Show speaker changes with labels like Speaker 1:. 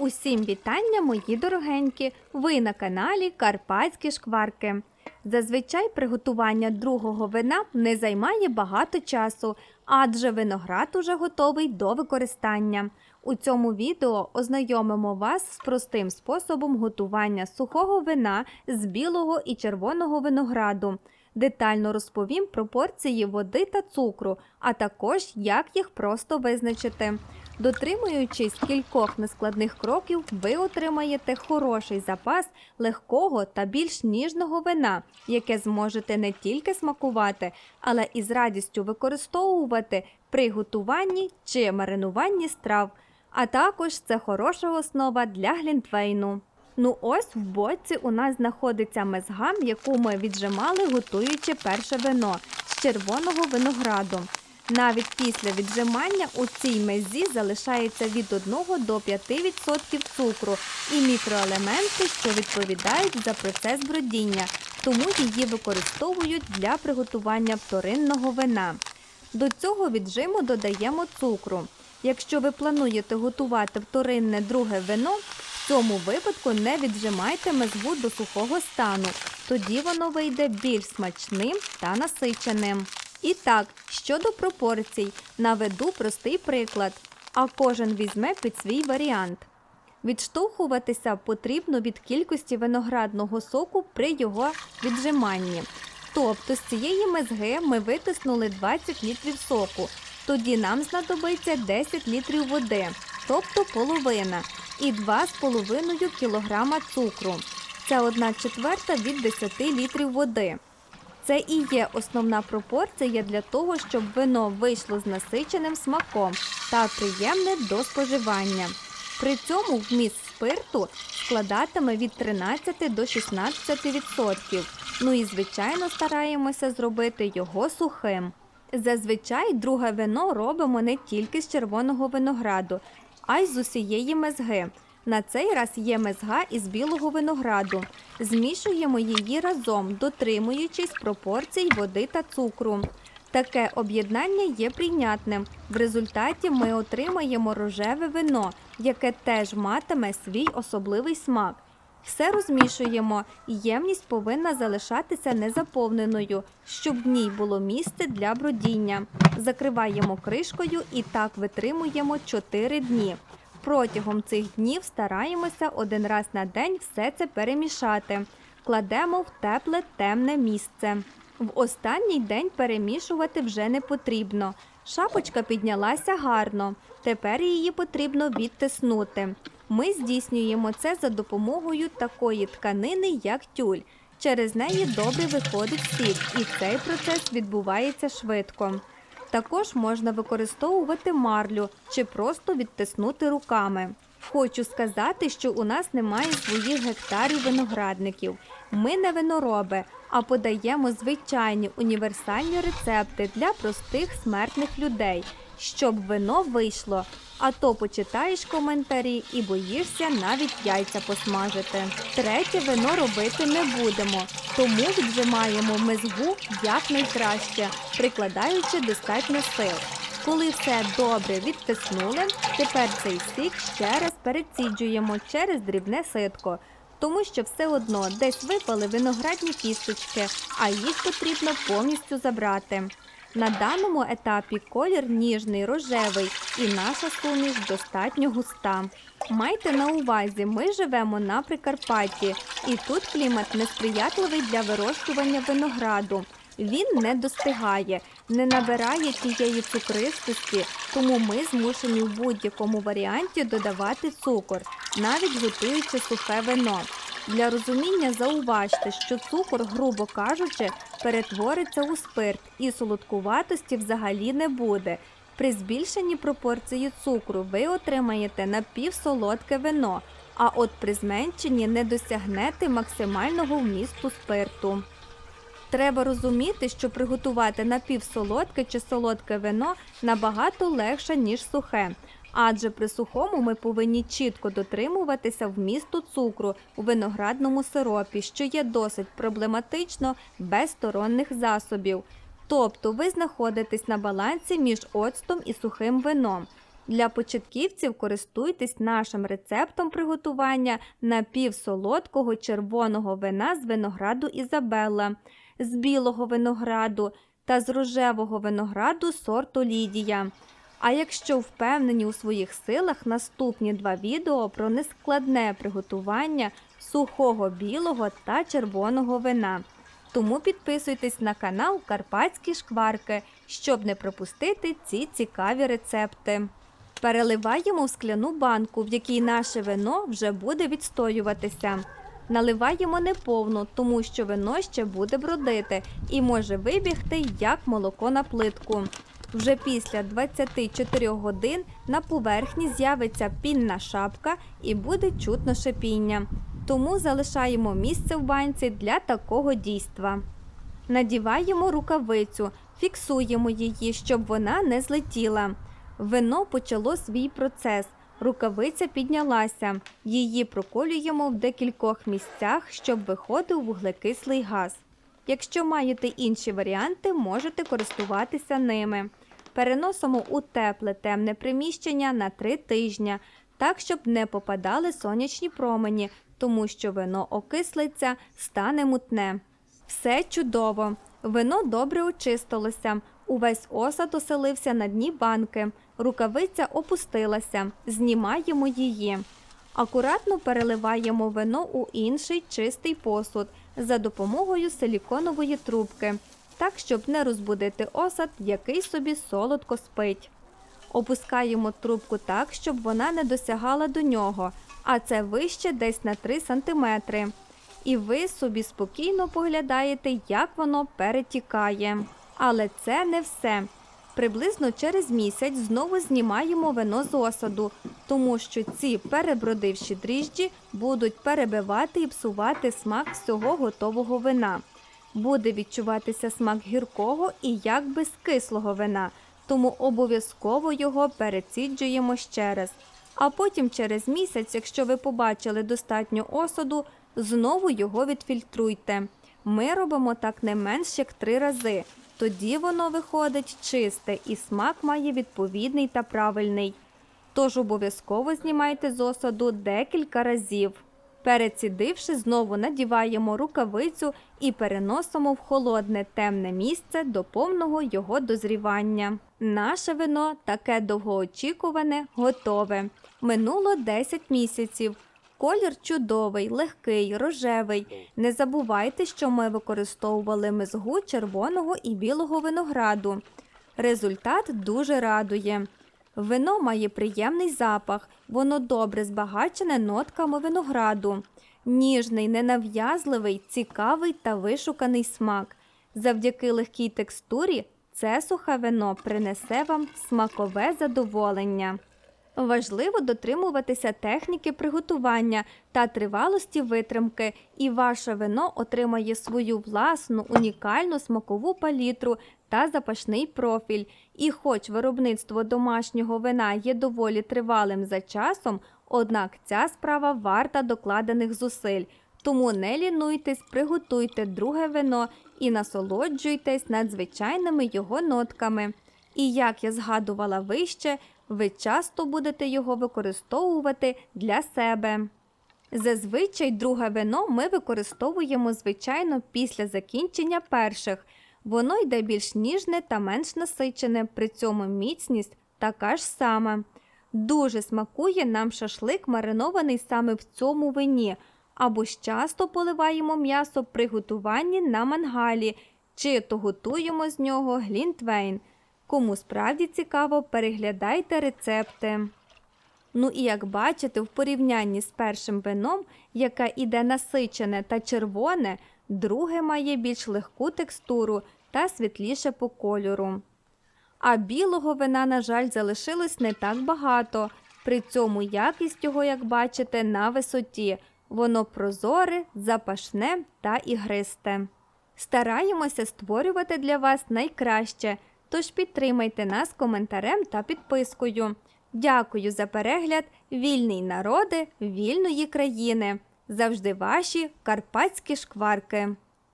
Speaker 1: Усім вітання, мої дорогенькі! Ви на каналі Карпатські шкварки. Зазвичай приготування другого вина не займає багато часу, адже виноград уже готовий до використання. У цьому відео ознайомимо вас з простим способом готування сухого вина з білого і червоного винограду. Детально розповім про порції води та цукру, а також як їх просто визначити. Дотримуючись кількох нескладних кроків, ви отримаєте хороший запас легкого та більш ніжного вина, яке зможете не тільки смакувати, але і з радістю використовувати при готуванні чи маринуванні страв. А також це хороша основа для глінтвейну. Ну ось в боці у нас знаходиться мезга, яку ми віджимали, готуючи перше вино з червоного винограду. Навіть після віджимання у цій мезі залишається від 1 до 5% цукру і мікроелементи, що відповідають за процес бродіння, тому її використовують для приготування вторинного вина. До цього віджиму додаємо цукру. Якщо ви плануєте готувати вторинне друге вино, в цьому випадку не віджимайте мезгу до сухого стану, тоді воно вийде більш смачним та насиченим. І так, щодо пропорцій, наведу простий приклад, а кожен візьме під свій варіант. Відштовхуватися потрібно від кількості виноградного соку при його віджиманні. Тобто з цієї мезги ми витиснули 20 літрів соку, тоді нам знадобиться 10 літрів води, тобто половина, і 2,5 кг цукру. Це 1 четверта від 10 літрів води. Це і є основна пропорція для того, щоб вино вийшло з насиченим смаком та приємне до споживання. При цьому вміст спирту складатиме від 13 до 16%. Ну і звичайно стараємося зробити його сухим. Зазвичай друге вино робимо не тільки з червоного винограду, а й з усієї мезги. На цей раз є мезга із білого винограду. Змішуємо її разом, дотримуючись пропорцій води та цукру. Таке об'єднання є прийнятним. В результаті ми отримаємо рожеве вино, яке теж матиме свій особливий смак. Все розмішуємо, ємність повинна залишатися незаповненою, щоб в ній було місце для бродіння. Закриваємо кришкою і так витримуємо 4 дні. Протягом цих днів стараємося один раз на день все це перемішати. Кладемо в тепле темне місце. В останній день перемішувати вже не потрібно. Шапочка піднялася гарно. Тепер її потрібно відтиснути. Ми здійснюємо це за допомогою такої тканини, як тюль. Через неї добре виходить сік, і цей процес відбувається швидко. Також можна використовувати марлю чи просто відтиснути руками. Хочу сказати, що у нас немає своїх гектарів виноградників. Ми не винороби, а подаємо звичайні універсальні рецепти для простих смертних людей, щоб вино вийшло. А то почитаєш коментарі і боїшся навіть яйця посмажити. Третє вино робити не будемо, тому віджимаємо мезгу якнайкраще, прикладаючи достатньо сил. Коли все добре відтиснули, тепер цей сік ще раз переціджуємо через дрібне ситко, тому що все одно десь випали виноградні кісточки, а їх потрібно повністю забрати. На даному етапі колір ніжний, рожевий і наша суміш достатньо густа. Майте на увазі, ми живемо на Прикарпатті, і тут клімат несприятливий для вирощування винограду. Він не достигає, не набирає тієї цукристості, тому ми змушені в будь-якому варіанті додавати цукор, навіть готуючи сухе вино. Для розуміння зауважте, що цукор, грубо кажучи, перетвориться у спирт і солодкуватості взагалі не буде. При збільшенні пропорції цукру ви отримаєте напівсолодке вино, а от при зменшенні не досягнете максимального вмісту спирту. Треба розуміти, що приготувати напівсолодке чи солодке вино набагато легше, ніж сухе. Адже при сухому ми повинні чітко дотримуватися вмісту цукру у виноградному сиропі, що є досить проблематично без сторонних засобів. Тобто ви знаходитесь на балансі між оцтом і сухим вином. Для початківців користуйтесь нашим рецептом приготування напівсолодкого червоного вина з винограду Ізабелла, з білого винограду та з рожевого винограду сорту Лідія. А якщо впевнені у своїх силах, наступні два відео про нескладне приготування сухого білого та червоного вина. Тому підписуйтесь на канал Карпатські шкварки, щоб не пропустити ці цікаві рецепти. Переливаємо в скляну банку, в якій наше вино вже буде відстоюватися. Наливаємо неповну, тому що вино ще буде бродити і може вибігти як молоко на плитку. Вже після 24 годин на поверхні з'явиться пінна шапка і буде чутно шипіння. Тому залишаємо місце в банці для такого дійства. Надіваємо рукавицю, фіксуємо її, щоб вона не злетіла. Вино почало свій процес. Рукавиця піднялася. Її проколюємо в декількох місцях, щоб виходив вуглекислий газ. Якщо маєте інші варіанти, можете користуватися ними. Переносимо у тепле темне приміщення на 3 тижні, так щоб не попадали сонячні промені, тому що вино окислиться, стане мутне. Все чудово. Вино добре очистилося. Увесь осад оселився на дні банки. Рукавиця опустилася. Знімаємо її. Акуратно переливаємо вино у інший чистий посуд за допомогою силіконової трубки, так, щоб не розбудити осад, який собі солодко спить. Опускаємо трубку так, щоб вона не досягала до нього, а це вище десь на 3 см. І ви собі спокійно поглядаєте, як воно перетікає. Але це не все. Приблизно через місяць знову знімаємо вино з осаду, тому що ці перебродивші дріжджі будуть перебивати і псувати смак всього готового вина. Буде відчуватися смак гіркого і якби з кислого вина, тому обов'язково його переціджуємо ще раз. А потім через місяць, якщо ви побачили достатньо осаду, знову його відфільтруйте. Ми робимо так не менш як три рази. Тоді воно виходить чисте і смак має відповідний та правильний. Тож обов'язково знімайте з осаду декілька разів. Перецідивши, знову надіваємо рукавицю і переносимо в холодне темне місце до повного його дозрівання. Наше вино таке довгоочікуване, готове. Минуло 10 місяців. Колір чудовий, легкий, рожевий. Не забувайте, що ми використовували мезгу червоного і білого винограду. Результат дуже радує. Вино має приємний запах, воно добре збагачене нотками винограду. Ніжний, ненав'язливий, цікавий та вишуканий смак. Завдяки легкій текстурі це сухе вино принесе вам смакове задоволення. Важливо дотримуватися техніки приготування та тривалості витримки, і ваше вино отримає свою власну унікальну смакову палітру та запашний профіль. І хоч виробництво домашнього вина є доволі тривалим за часом, однак ця справа варта докладених зусиль. Тому не лінуйтесь, приготуйте друге вино і насолоджуйтесь надзвичайними його нотками. І як я згадувала вище, ви часто будете його використовувати для себе. Зазвичай друге вино ми використовуємо звичайно після закінчення перших. Воно йде більш ніжне та менш насичене, при цьому міцність така ж сама. Дуже смакує нам шашлик, маринований саме в цьому вині, або ж часто поливаємо м'ясо при готуванні на мангалі, чи то готуємо з нього глінтвейн. Кому справді цікаво, переглядайте рецепти. Ну і як бачите, в порівнянні з першим вином, яке іде насичене та червоне, друге має більш легку текстуру та світліше по кольору. А білого вина, на жаль, залишилось не так багато. При цьому якість його, як бачите, на висоті. Воно прозоре, запашне та ігристе. Стараємося створювати для вас найкраще. Тож підтримайте нас коментарем та підпискою. Дякую за перегляд, вільний народи вільної країни. Завжди ваші карпатські шкварки.